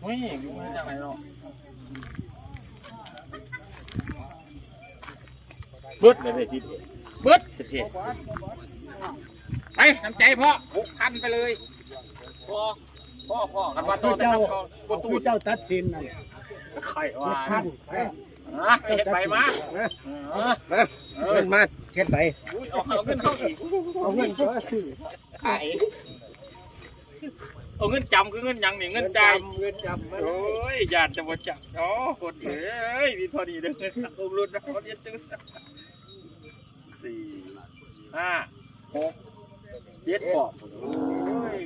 เฮ้ยยู่มาจากไหนเนาะเบิดเลยทีเบิดเท่ไปน้ำใจพ่อหกพันไปเลยพ่อพ่อพ่อกันว่าตแต่ครับประตูเจ้าตัดสินนั่นไข่ว่าพันอะเฮ็ดไปมาเออเออเงินมาเฮ็ดไปเอาเงินเข้าอีกเอาเงินตัวซื้อไข่ เอาเงินจำคือเงินหยังนี่เงินจ่ายเงินจำโอ้ยญาติจะบ่จับอ๋อคนเอ้ยมีพอดีเด้ออุ้มรุ่นนะคนเดียวจืดสี่ห้าหกเจ็ดปอกโอ้ย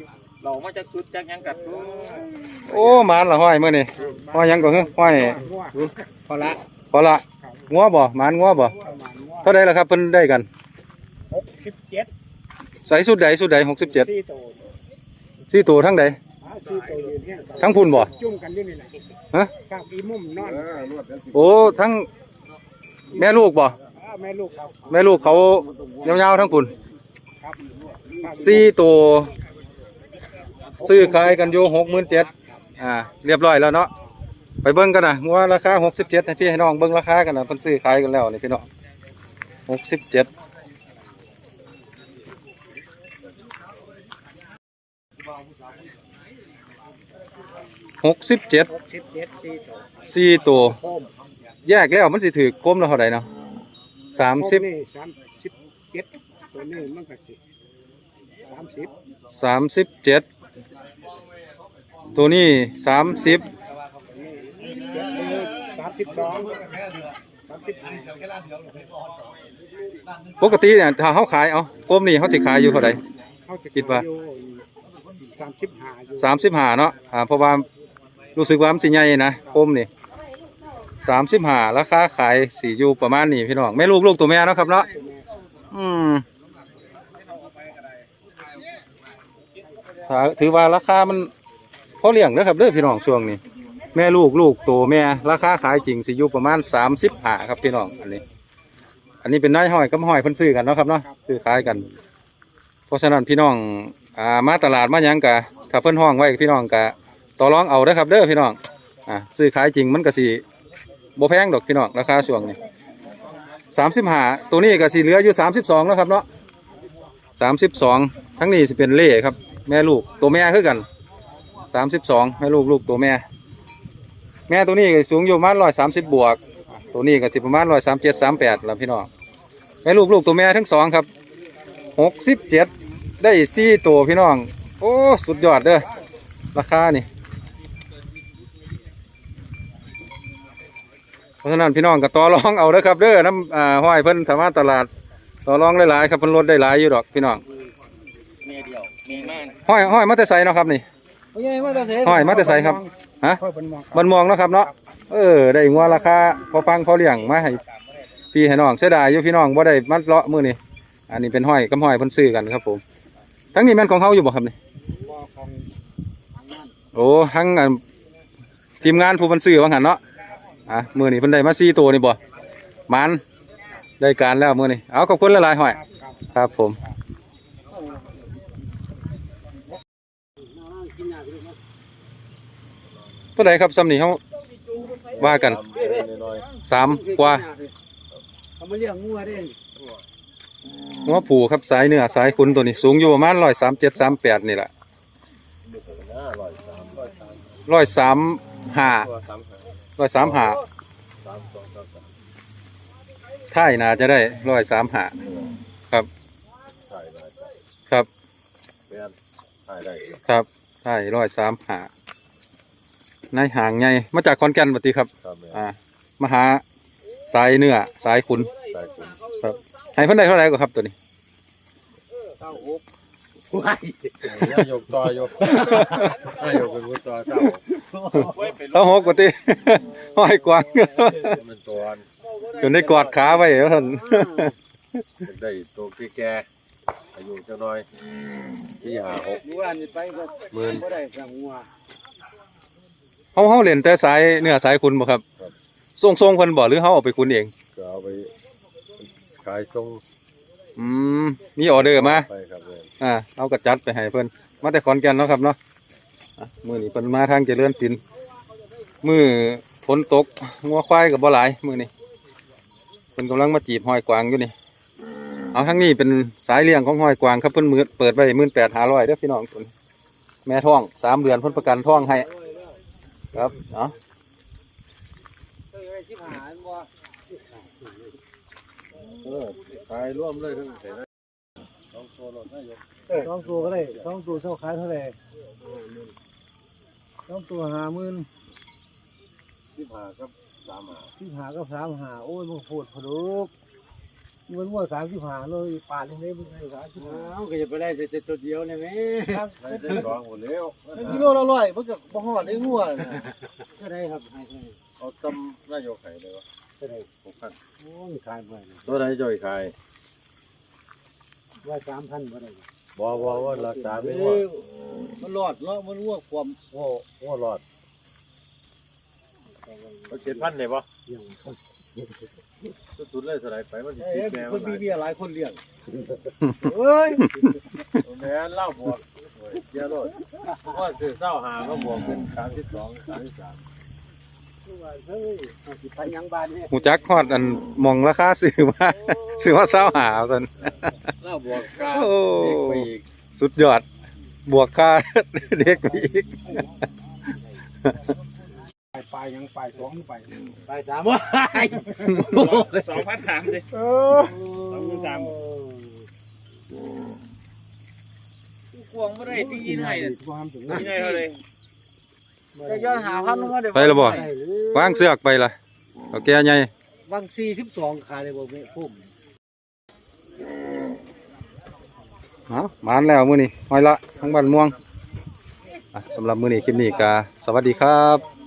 เรามาจากสุดจากหยังกัดโอ้ยโอ้หมานละห้อยมื้อนี่ห้อยหยังก็คือห้อยพอละพอละงัวบ่หมานงัวบ่ประมาณว่าเท่าใดล่ะครับเพิ่นได้กันหกสิบเจ็ดใส่สุดใดสุดใด67สี่ตัว สี่ตัวทั้งใดสี่ตัวอยู่เนี่ยทั้งพุ่นบ่ จุ่มกันอยู่นี่แหละฮะข้างอีมุมนอนโอ้ทั้งแม่ลูกบ่อ้าวแม่ลูกเขาแม่ลูกเขายาวๆทั้งพุ่นครับสี่ตัวซื้อขายกันอยู่67,000อ่าเรียบร้อยแล้วเนาะไปเบิ่งกันนะงัวราคา67ให้พี่ให้น้องเบิ่งราคากันนะเพิ่นซื้อขายกันแล้วนี่พี่น้อง67 67 หกสิบเจ็ดสี่ตัวสี่ตัว โคมแยกแล้วมันสิถือคมแล้วเท่าไหร่เนาะสามสิบโคนี่สามสิบเจ็ดตัวนี้มันก็สิสามสิบสามสิบเจ็ดตัวนี้สามสิบสามสิบสองสามสิบปกติเนี่ยถ้าเขาขายเอาคมนี่เขาสิขายอยู่เท่าไหร่ เขาสิคิดว่า สามสิบห้าอยู่สามสิบห้าเนาะอ่าเพราะว่า รู้สึกว่ามันสิใหญ่นะคมนี่สามสิบห้าราคาขายสี่ยูประมาณนี้พี่น้องแม่ลูกลูกตัวแม่เนาะครับเนาะอืมถ,ถือว่าราคามันพอเลี้ยงเด้อครับเด้อพี่น้องช่วงนี้ แม่ลูกลูกตัวแม่ราคาขายจริงสิอยู่ประมาณสามสิบห้าครับพี่น้องอันนี้ อันนี้เป็นนายห้อยกับห้อยเพิ่นซื้อกันเนาะครับเนาะซื้อขายกัน เพราะฉะนั้นพี่น้องอ่ามาตลาดมายังกะถ้าเพิ่นห้องไว้พี่น้องกะ ต่อรองเอาเด้ครับเด้อพี่น้องอ่าซื้อขายจริงมันก็สิบ่แพงดอกพี่น้องราคาช่วงนี้สามสิบห้าตัวนี้ก็สิเหลืออยู่สามสิบสองแล้วครับเนาะสามสิบสองทั้งนี้สิเป็นเล่ครับ แม่ลูกตัวแม่คือกันสามสิบสองแม่ลูกลูกตัวแม่ แม่ตัวนี้ก็สูงอยู่ประมาณร้อยสามสิบบวก ตัวนี้ก็สิประมาณร้อยสามเจ็ดสามแปดแล้วพี่น้องแม่ลูกลูกตัวแม่ทั้งสองครับหกสิบเจ็ดได้สี่ตัวพี่น้อง โอ้ สุดยอดเด้อราคานี่ เพราะฉะนั้นพี่น้องก็ต่อรองเอาเด้อครับเด้อน้ำอ่าห้อยเพิ่นสามารถตลาดต่อรองได้หลายครับเพิ่นลดได้หลายอยู่ดอกพี่น้องเมียเดียวเมียมากห้อยห้อยมาแต่ไสเนาะครับนี่ห้อยมาแต่ไสครับฮะค่อยเป็นมองมันมองเนาะครับเนาะเออได้งัวราคาพอฟังพอเลี้ยงมาให้พี่ให้น้องเสียดายอยู่พี่น้องบ่ได้มัดเลาะมื้อนี้อันนี้เป็นห้อยกับห้อยเพิ่นซื้อกันครับผมทั้งนี้แม่นของเขาอยู่บ่ครับนี่บ่ของโอ้ทั้งอันทีมงานผู้เพิ่นซื้อว่างั้นเนาะ อะมือนี้เพิ่นได้มา4ตัวนี่บ่มันได้การแล้วมือนี้เอาขอบคุณหลายหอยครับผมตัวไหนครับซ้ำนี่เฮาว่ากันสามกว่าเขามาเลี้ยงงัวได้หัวผูครับสายเนื้อสายขุนตัวนี้สูงอยู่ประมาณร้อยสามเจ็ดสามแปดนี่แหละร้อยสามห้า ร้อยสามห้าท่ายน่าจะได้ร้อยสามห้าครับครับครับท่ายร้อยสามห้าในหางไงมาจากขอนแก่นปฏิครับอ่ามาหาสายเนื้อสายขุนครับ ให้เพิ่นได้เท่าไหร่ก็ครับตัวนี้ ว้ายยกต่อยกยกเป็นวุ้ต่อเจ้าเขาหกกว่าตีห้อยกวางมันตัวจนได้กอดขาไว้แล้วท่านได้ตัวแก่อายุจะน้อยที่หาหกงัวนี่ไปก็หมื่นบ่ได้สั่งงัวเขาเขาเล่นแต่สายเนื้อสายคุณบ่ครับส่งส่งๆเพิ่นบ่หรือเขาเอาไปคุณเองก็เอาไปขายส่ง อืมมีออเดอร์มาไปครับเลยอ่าเอากระจัดไปให้เพิ่นมาแต่ขอนแก่นเนาะครับเนาะอะมือนี้เพิ่นมาทางเจริญศิลป์มือฝนตกงัวควายกับบ่หลายมือนี้เพิ่นกำลังมาจีบหอยกวางอยู่นี่ เอาทั้งนี้เป็นสายเลี้ยงของหอยกวางครับเพิ่นมือเปิดไว้หมื่นแปดห้าร้อยเด้อพี่น้องทุนแม่ท้องสามเดือนเพิ่นประกันท้องให้ครับเอา เออ ขายร่วมเลยทั้งเสร็จแล้วสองตัวรถนายกสองตัวก็ได้สองตัวเท่าขายเท่าไหร่สองตัวหาหมื่นที่ผ่ากับสามหาที่หาก็สามหาโอ้ยมันโหดพอดุกมันว่าสามสิบหาเลยป่านนี้มึงให้สามสิบหาเอาก็จะไปได้แต่ตัวเดียวเลยไหมครับได้ได้สองหมดแล้วเป็นกิโลละร้อยมันก็บ่ฮอดได้งัวน่ะก็ได้ครับให้ให้เอาตำนายกไข่เลยวะ ก็ได้หกพันโอ้ยขายไปเลยตัวไหนจ่อยขายว่าสามพันบ่ได้บ่บ่ว่ารักษาไม่เอว่าอมันรอดเนาะมันงัวความโง่โง่รอดเอาเจ็ดพันได้ปะยังสุดเลยสลายไปมันสิเอ้คิดยแม่คมันนหมีลายเมียหลายคนเลี้ยงเอ้ยแม่เล่าบวกโอ้ยเจ้าโลดว่าสื่อเศร้าหาเขาบวกเป็นสามสิบสองสามสิบสามเฮ้ยเอาสิ ไปยังบ้านเนี่ยหูจักฮอดอันหมองราคาซื้อมาซื้อมาเศร้าหาเอาซั่นเล่าบวกกาโอ้เด็กไปอีกสุดยอด บวกค่าเด็กไปอีกไปไปยังไปสองไปไปสามว่าสองพันสามเลยเออสองพันสามควงไม่ได้ที่ยินให้น่ะความถึงยินให้เขาเลย จะย้อนหาพันลงมาเดี๋ยวไปและบ่ วางเสือกไปล่ะเอาแก่ใหญ่บางสี่สิบสองขายเลยบ่แม่พุ่มเอามานแล้วมื้อนี้หอยละทั้งบ้านม่วงอะสำหรับมื้อนี้คลิปนี้ก็สวัสดีครับ